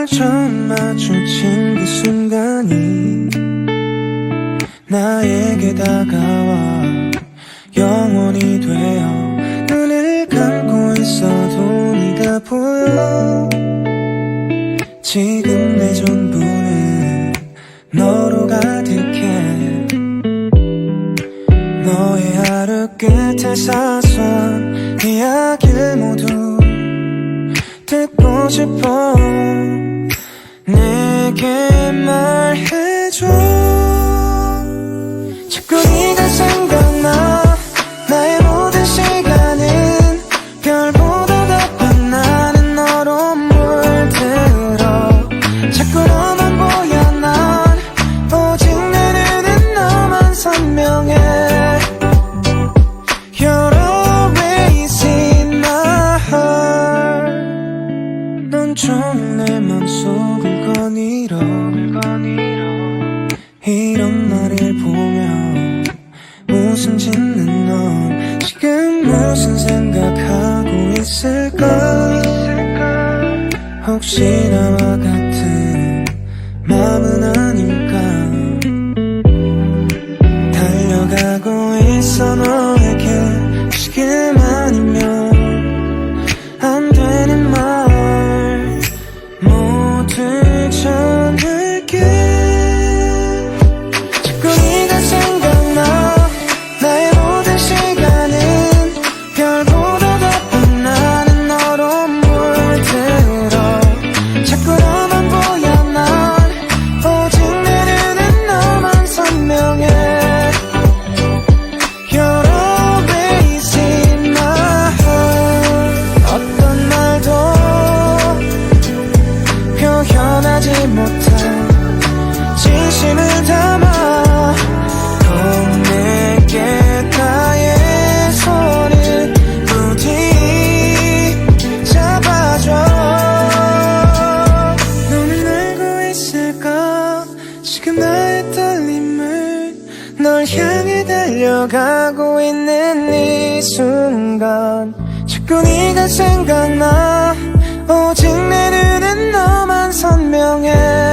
날 처음 마주친 그 순간이 나에게 다가와 영원히 되어 눈을 감고 있어도 네가 보여. 지금 내 전부는 너로 가득해. 너의 하루 끝에 사소한 이야기를 모두 듣고 싶어 내게 말해 웃음 짓는 넌 지금 무슨 생각하고 있을까? 혹시 나와 같은 마음은 아닐까? 달려가고 있어 너에게 지금 아니면 안 되는 말 모두 참 널 향해 달려가고 있는 이 순간 자꾸 네가 생각나. 오직 내 눈엔 너만 선명해.